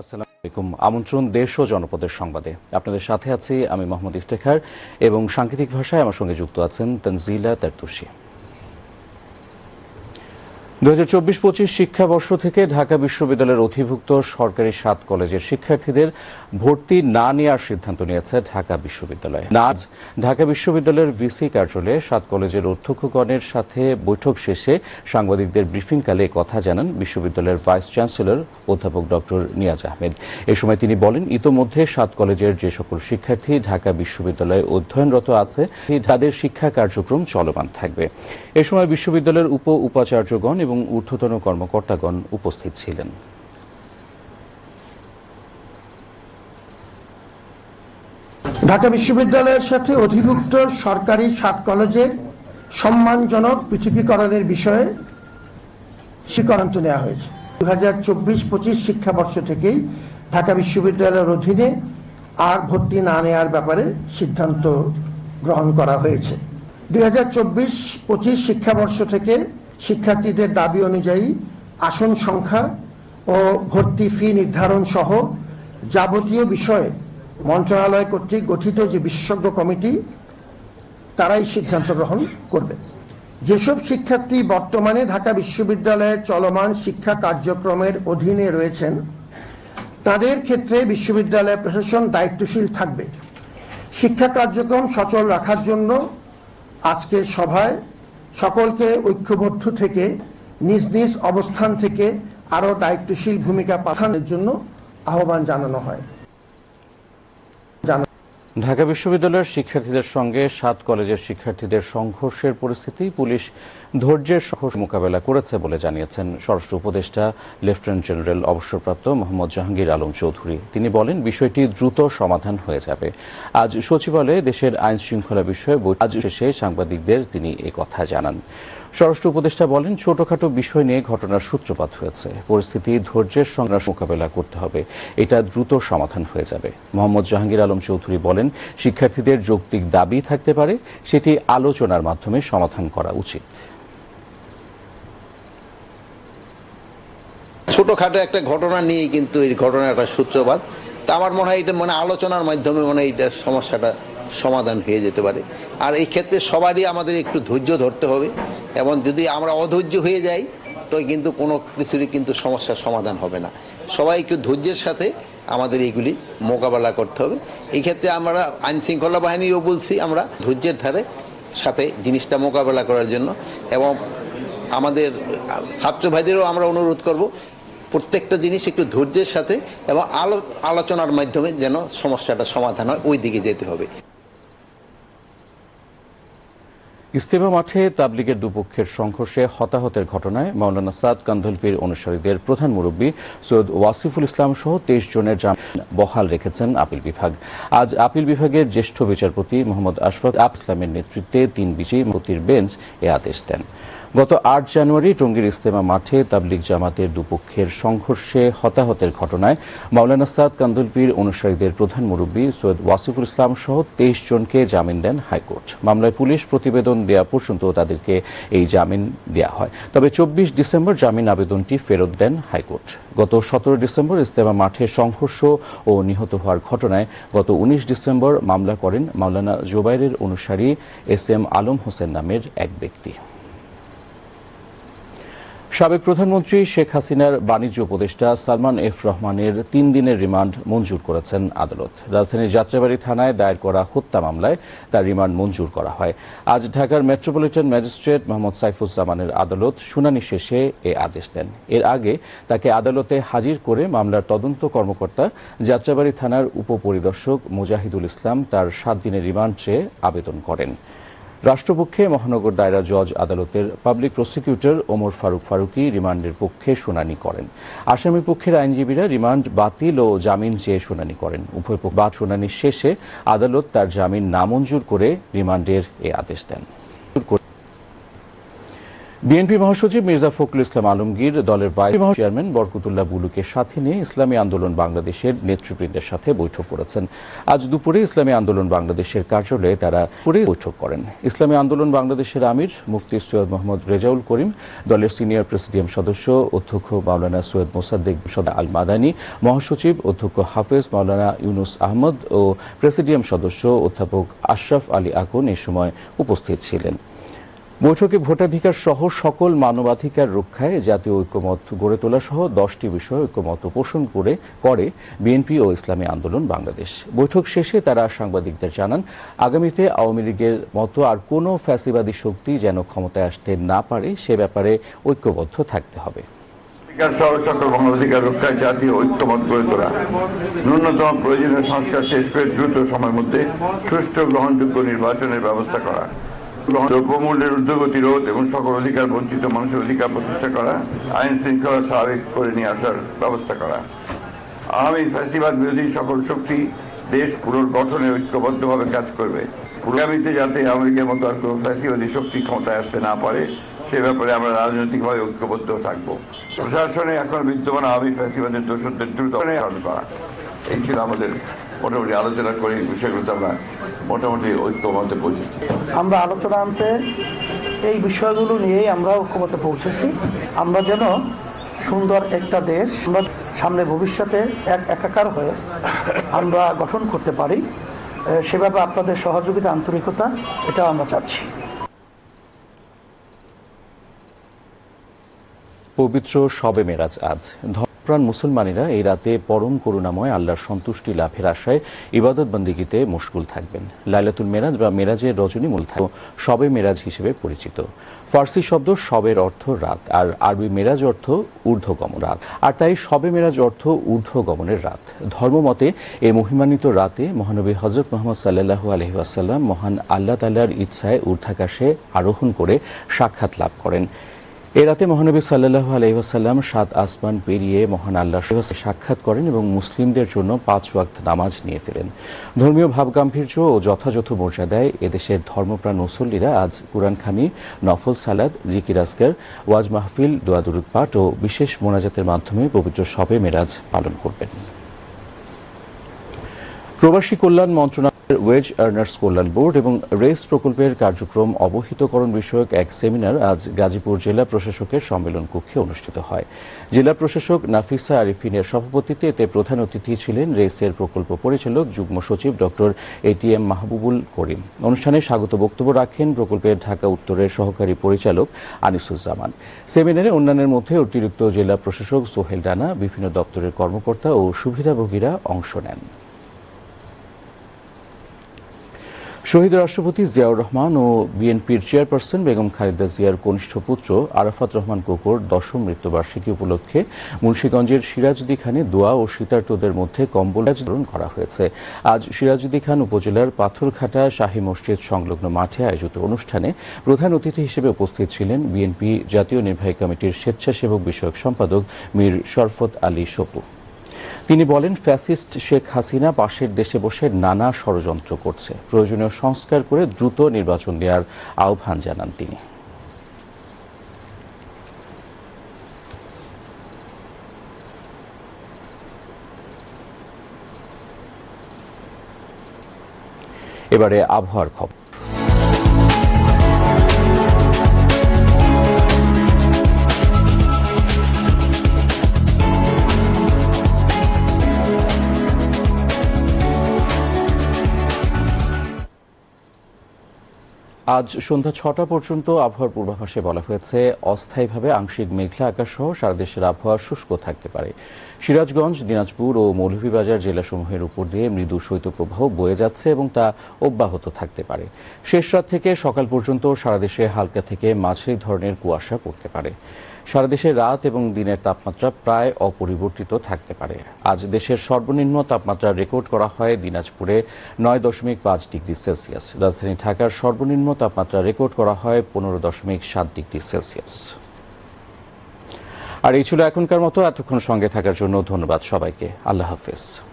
আসসালামু আলাইকুম। আমন্ত্রণ দেশ ও জনপদের সংবাদে। আপনাদের সাথে আছি আমি মোহাম্মদ ইফতেখার এবং সাংকেতিক ভাষায় আমার সঙ্গে যুক্ত আছেন তনজিলা তারতুসি দু হাজার চব্বিশ পঁচিশ শিক্ষাবর্ষ থেকে ঢাকা বিশ্ববিদ্যালয়ের অধিভুক্ত সরকারি সাত কলেজের শিক্ষার্থীদের ভর্তি না নেওয়ার সিদ্ধান্ত নিয়েছে ঢাকা বিশ্ববিদ্যালয়। আজ ঢাকা বিশ্ববিদ্যালয়ের ভিসি কার্যালয়ে সাত কলেজের অধ্যক্ষগণের সাথে বৈঠক শেষে সাংবাদিকদের ব্রিফিংকালে কথা জানান বিশ্ববিদ্যালয়ের ভাইস চ্যান্সেলর অধ্যাপক ডক্টর নিয়াজ আহমেদ। এ সময় তিনি বলেন, ইতোমধ্যে সাত কলেজের যে সকল শিক্ষার্থী ঢাকা বিশ্ববিদ্যালয়ে অধ্যয়নরত আছে, তাদের শিক্ষা কার্যক্রম চলমান থাকবে। এ সময় বিশ্ববিদ্যালয়ের উপ উপাচার্যগণ এবং ঊর্ধ্বতন কর্মকর্তাগণ উপস্থিত ছিলেন। ঢাকা বিশ্ববিদ্যালয়ের সাথে অধিভুক্ত সরকারি সাত কলেজের সম্মানজনক পৃথকীকরণের বিষয়ে সিদ্ধান্ত নেওয়া হয়েছে। দু হাজার চব্বিশ পঁচিশ শিক্ষাবর্ষ থেকেই ঢাকা বিশ্ববিদ্যালয়ের অধীনে আর ভর্তি না নেওয়ার ব্যাপারে সিদ্ধান্ত গ্রহণ করা হয়েছে। দুই হাজার চব্বিশ পঁচিশ শিক্ষাবর্ষ থেকে শিক্ষার্থীদের দাবি অনুযায়ী আসন সংখ্যা ও ভর্তি ফি নির্ধারণ সহ যাবতীয় বিষয়ে মন্ত্রণালয় কর্তৃক গঠিত যে বিশেষজ্ঞ কমিটি, তারাই সিদ্ধান্ত গ্রহণ করবে। যেসব শিক্ষার্থী বর্তমানে ঢাকা বিশ্ববিদ্যালয়ের চলমান শিক্ষা কার্যক্রমের অধীনে রয়েছেন, তাদের ক্ষেত্রে বিশ্ববিদ্যালয় প্রশাসন দায়িত্বশীল থাকবে। শিক্ষা কার্যক্রম সচল রাখার জন্য আজকের সভায় সকলকে ঐক্যবদ্ধ থেকে, নিজ নিজ অবস্থান থেকে আরও দায়িত্বশীল ভূমিকা পাঠানোর জন্য আহ্বান জানানো হয়। ঢাকা বিশ্ববিদ্যালয়ের শিক্ষার্থীদের সঙ্গে সাত কলেজের শিক্ষার্থীদের সংঘর্ষের পরিস্থিতি পুলিশ ধৈর্যের সহ মোকাবেলা করেছে বলে জানিয়েছেন স্বরাষ্ট্র উপদেষ্টা লেফটেন্যান্ট জেনারেল অবসরপ্রাপ্ত মোহাম্মদ জাহাঙ্গীর আলম চৌধুরী। তিনি বলেন, বিষয়টি দ্রুত সমাধান হয়ে যাবে। আজ সচিবালয়ে দেশের আইন শৃঙ্খলা বিষয়ে আজ শেষে সাংবাদিকদের তিনি কথা জানান। স্বরাষ্ট্র উপদেষ্টা বলেন, ছোটখাটো বিষয় নিয়ে ঘটনার সূত্রপাত হয়েছে। পরিস্থিতি, ধৈর্যের সঙ্গে মোকাবেলা করতে হবে। এটা দ্রুত সমাধান হয়ে যাবে। মোহাম্মদ জাহাঙ্গীর আলম চৌধুরী বলেন, শিক্ষার্থীদের যৌক্তিক দাবি থাকতে পারে, সেটি আলোচনার মাধ্যমে সমাধান করা উচিত। ছোটখাটো একটা ঘটনা নিয়ে কিন্তু এই ঘটনাটা সূত্রপাত। তা আমার মনে হয় এটা মানে আলোচনার মাধ্যমে মনে এটা সমস্যাটা সমাধান হয়ে যেতে পারে। আর এই ক্ষেত্রে সবারই আমাদের একটু ধৈর্য ধরতে হবে। এবং যদি আমরা অধৈর্য হয়ে যাই, তো কিন্তু কোনো কিছুরই কিন্তু সমস্যার সমাধান হবে না। সবাই একটু ধৈর্যের সাথে আমাদের এইগুলি মোকাবেলা করতে হবে। এই ক্ষেত্রে আমরা আইন শৃঙ্খলা বাহিনীও বলছি আমরা ধৈর্যের ধারে সাথে জিনিসটা মোকাবেলা করার জন্য এবং আমাদের ছাত্র ভাইদেরও আমরা অনুরোধ করব, প্রত্যেকটা জিনিস একটু ধৈর্যের সাথে এবং আলো আলোচনার মাধ্যমে যেন সমস্যাটা সমাধান হয়, ওই দিকে যেতে হবে। ইস্তেমা মাঠে তাবলিগের দুপক্ষের সংঘর্ষে হতাহতের ঘটনায় মাওলানা সাদ কান্ধলভির অনুসারীদের প্রধান মুরব্বী সৈয়দ ওয়াসিফুল ইসলাম সহ তেইশ জনের জামিন বহাল রেখেছেন আপিল বিভাগ। আজ আপিল বিভাগের জ্যেষ্ঠ বিচারপতি মোহাম্মদ আশফাক আপ ইসলামের নেতৃত্বে তিন বিজয়ী মতির বেঞ্চ এ আদেশ দেন। গত আট জানুয়ারি টঙ্গীর ইস্তেমা মাঠে তাবলিগ জামাতের দুপক্ষের সংঘর্ষে হতাহতের ঘটনায় মাওলানা সাদ কান্দুলভির অনুসারীদের প্রধান মুরব্বী সৈয়দ ওয়াসিফুল ইসলাম সহ তেইশ জনকে জামিন দেন হাইকোর্ট। মামলায় পুলিশ প্রতিবেদন দেওয়া পর্যন্ত তাদেরকে এই জামিন দেওয়া হয়। তবে চব্বিশ ডিসেম্বর জামিন আবেদনটি ফেরত দেন হাইকোর্ট। গত সতেরো ডিসেম্বর ইস্তেমা মাঠে সংঘর্ষ ও নিহত হওয়ার ঘটনায় গত উনিশ ডিসেম্বর মামলা করেন মাওলানা জোবাইরের অনুসারী এস এম আলম হোসেন নামের এক ব্যক্তি। সাবেক প্রধানমন্ত্রী শেখ হাসিনার বাণিজ্য উপদেষ্টা সালমান এফ রহমানের তিন দিনের রিমান্ড মঞ্জুর করেছেন আদালত। রাজধানীর যাত্রাবাড়ি থানায় দায়ের করা হত্যা মামলায় তার রিমান্ড মঞ্জুর করা হয়। আজ ঢাকার মেট্রোপলিটন ম্যাজিস্ট্রেট মোহাম্মদ সাইফুজ্জামানের আদালত শুনানি শেষে এ আদেশ দেন। এর আগে তাকে আদালতে হাজির করে মামলার তদন্ত কর্মকর্তা, যাত্রাবাড়ি থানার উপপরিদর্শক মুজাহিদুল ইসলাম তার সাত দিনের রিমান্ড চেয়ে আবেদন করেন। রাষ্ট্রপক্ষে মহানগর দায়রা জজ আদালতের পাবলিক প্রসিকিউটর ওমর ফারুক ফারুকি রিমান্ডের পক্ষে শুনানি করেন। আসামি পক্ষের আইনজীবীরা রিমান্ড বাতিল ও জামিন চেয়ে শুনানি করেন। উভয় পক্ষ শুনানি শেষে আদালত তার জামিন নামঞ্জুর করে রিমান্ডের এ আদেশ দেন। বিএনপি মহাসচিব মির্জা ফখরুল ইসলাম আলমগীর, দলের ভাইস চেয়ারম্যান বরকতুল্লাহ বুলুকে সাথে নিয়ে ইসলামী আন্দোলন বাংলাদেশের নেতৃবৃন্দের সাথে বৈঠক করেছেন। আজ দুপুরে ইসলামী আন্দোলন বাংলাদেশের কার্যালয়ে তারা বৈঠক করেন। ইসলামী আন্দোলন বাংলাদেশের আমির মুফতি সৈয়দ মোহাম্মদ রেজাউল করিম, দলের সিনিয়র প্রেসিডিয়াম সদস্য অধ্যক্ষ মাওলানা সৈয়দ মোসাদ্দেক সদা আল মাদানী মহাসচিব অধ্যক্ষ হাফেজ মাওলানা ইউনুস আহমদ ও প্রেসিডিয়াম সদস্য অধ্যাপক আশরাফ আলী আকন এ সময় উপস্থিত ছিলেন। বৈঠকে ভোটাধিকার সহ সকল মানবাধিকার রক্ষায় জাতীয় ঐক্যমত গড়ে তোলা সহ দশটি বিষয়ে ঐক্যমত পোষণ করে করে বিএনপি ও ইসলামী আন্দোলন বাংলাদেশ। বৈঠক শেষে তারা সাংবাদিকদের জানান, আগামীতে আওয়ামী লীগের মতো আর কোনো ফ্যাসিবাদী শক্তি যেন ক্ষমতায় আসতে না পারে, সে ব্যাপারে ঐক্যবদ্ধ থাকতে হবে। সকল মানবাধিকার রক্ষায় জাতীয় ঐক্যমত গড়ে তোলা। ন্যূনতম প্রয়োজনীয় সংস্কার শেষ করে দ্রুত সময়ের মধ্যে সুষ্ঠু গ্রহণযোগ্য নির্বাচনের ব্যবস্থা করা। দ্রব্যমূল্যের ঊর্ধ্বগতি রোধ এবং সকল অধিকার বঞ্চিত মানুষের অধিকার প্রতিষ্ঠা করা, আইন শৃঙ্খলা স্বাভাবিক করে নিয়ে আসার ব্যবস্থা করা। আগামী ফ্যাসিবাদ বিরোধী সকল শক্তি দেশ পুনর্গঠনে ঐক্যবদ্ধভাবে কাজ করবে। আগামীতে যাতে আমেরিকার মতো আর কোনো ফ্যাসিবাদী শক্তি ক্ষমতায় আসতে না পারে, সে ব্যাপারে আমরা রাজনৈতিকভাবে ঐক্যবদ্ধ থাকব। প্রশাসনে এখন বিদ্যমান আওয়ামী ফ্যাসিবাদের দোষদের দ্রুত করা। এই ছিল আমাদের মোটামুটি আলোচনা করে এই বিষয়গুলোতে আমরা মোটামুটি ঐক্যমতে পৌঁছেছি আমরা আলোচনা আনতে এই বিষয়গুলো নিয়েই আমরা ঐক্যমতে পৌঁছেছি। আমরা যেন সুন্দর একটা দেশ আমরা সামনে ভবিষ্যতে এক একাকার হয়ে আমরা গঠন করতে পারি সেভাবে আপনাদের সহযোগিতা আন্তরিকতা এটাও আমরা চাচ্ছি। পবিত্র শবে মেরাজ আজ। ধর্মপ্রাণ মুসলমানেরা এই রাতে পরম করুণাময় আল্লাহর সন্তুষ্টি লাভের আশায় ইবাদত বন্দিগিতে মুশগুল থাকবেন। লাইলাতুল মেরাজ বা মেরাজের রজনী মূল শবে মেরাজ হিসেবে পরিচিত। ফার্সি শব্দ শবের অর্থ রাত, আর আরবি মেরাজ অর্থ ঊর্ধ্বগমন রাত। আর তাই শবে মেরাজ অর্থ ঊর্ধ্বগমনের রাত। ধর্মমতে এই মহিমান্বিত রাতে মহানবী হজরত মোহাম্মদ সাল্লাহু আলহিহাসাল্লাম মহান আল্লাহ তাল্লাহর ইচ্ছায় ঊর্ধ্বাকাশে আরোহণ করে সাক্ষাৎ লাভ করেন। এ রাতে মহানবী সাল্লাহ আলহিহাসাল্লাম সাত আসমান পেরিয়ে মহান আল্লাহ সাক্ষাৎ করেন এবং মুসলিমদের জন্য পাঁচ ওয়াক্ত নামাজ নিয়ে ফেলেন ধর্মীয় ভাবগাম্ভীর্য ও যথাযথ মর্যাদায় এদেশের ধর্মপ্রাণ মুসল্লিরা আজ কুরআনখানি, নফল সালাদ জিকির আসকার ওয়াজ মাহফিল দোয়াদুরুদ পাঠ ও বিশেষ মোনাজাতের মাধ্যমে পবিত্র শবে মেরাজ পালন করবেন। প্রবাসী কল্যাণ মন্ত্রণালয়ের ওয়েজ আর্নার্স কল্যাণ বোর্ড এবং রেস প্রকল্পের কার্যক্রম অবহিতকরণ বিষয়ক এক সেমিনার আজ গাজীপুর জেলা প্রশাসকের সম্মেলন কক্ষে অনুষ্ঠিত হয়। জেলা প্রশাসক নাফিসা আরিফিনের সভাপতিত্বে এতে প্রধান অতিথি ছিলেন রেসের প্রকল্প পরিচালক, যুগ্ম সচিব ডক্টর এটিএম মাহবুবুল করিম। অনুষ্ঠানে স্বাগত বক্তব্য রাখেন প্রকল্পের ঢাকা উত্তরের সহকারী পরিচালক আনিসুজ্জামান। সেমিনারে অন্যান্যের মধ্যে অতিরিক্ত জেলা প্রশাসক সোহেল ডানা, বিভিন্ন দপ্তরের কর্মকর্তা ও সুবিধাভোগীরা অংশ নেন। শহীদ রাষ্ট্রপতি জিয়াউর রহমান ও বিএনপির চেয়ারপারসন বেগম খালেদা জিয়ার কনিষ্ঠ পুত্র আরাফাত রহমান কোকর দশম মৃত্যুবার্ষিকী উপলক্ষে মুন্সীগঞ্জের সিরাজুদ্দি খানে দোয়া ও শীতার্তদের মধ্যে কম্বল বিতরণ করা হয়েছে। আজ সিরাজুদ্দি খান উপজেলার পাথরঘাটা শাহী মসজিদ সংলগ্ন মাঠে আয়োজিত অনুষ্ঠানে প্রধান অতিথি হিসেবে উপস্থিত ছিলেন বিএনপি জাতীয় নির্বাহী কমিটির স্বেচ্ছাসেবক বিষয়ক সম্পাদক মীর শরফত আলী সপু। তিনি বলেন, ফ্যাসিস্ট শেখ হাসিনা পাশের দেশে বসে নানা ষড়যন্ত্র করছে। প্রয়োজনীয় সংস্কার করে দ্রুত নির্বাচন দেওয়ার আহ্বান জানান তিনি। এবারে আবহাওয়ার খবর। আজ সন্ধ্যা ছটা পর্যন্ত আবহাওয়ার পূর্বাভাসে বলা হয়েছে, অস্থায়ীভাবে আংশিক মেঘলা আকাশ সহ সারা দেশের আবহাওয়া শুষ্ক থাকতে পারে। সিরাজগঞ্জ, দিনাজপুর ও মৌলভীবাজার জেলাসমূহের উপর দিয়ে মৃদু শৈত্যপ্রবাহ বয়ে যাচ্ছে এবং তা অব্যাহত থাকতে পারে। শেষ রাত থেকে সকাল পর্যন্ত সারা দেশে হালকা থেকে মাঝারি ধরনের কুয়াশা পড়তে পারে। সারা দেশে রাত এবং দিনের তাপমাত্রা প্রায় অপরিবর্তিত থাকতে পারে। আজ দেশের সর্বনিম্ন তাপমাত্রা রেকর্ড করা হয় দিনাজপুরে নয় দশমিক পাঁচ ডিগ্রি সেলসিয়াস। রাজধানী ঢাকার সর্বনিম্ন তাপমাত্রা রেকর্ড করা হয় পনেরো দশমিক সাত ডিগ্রি সেলসিয়াস। আর এই ছিল এখনকার মতো। এতক্ষণ সঙ্গে থাকার জন্য ধন্যবাদ সবাইকে। আল্লাহ হাফেজ।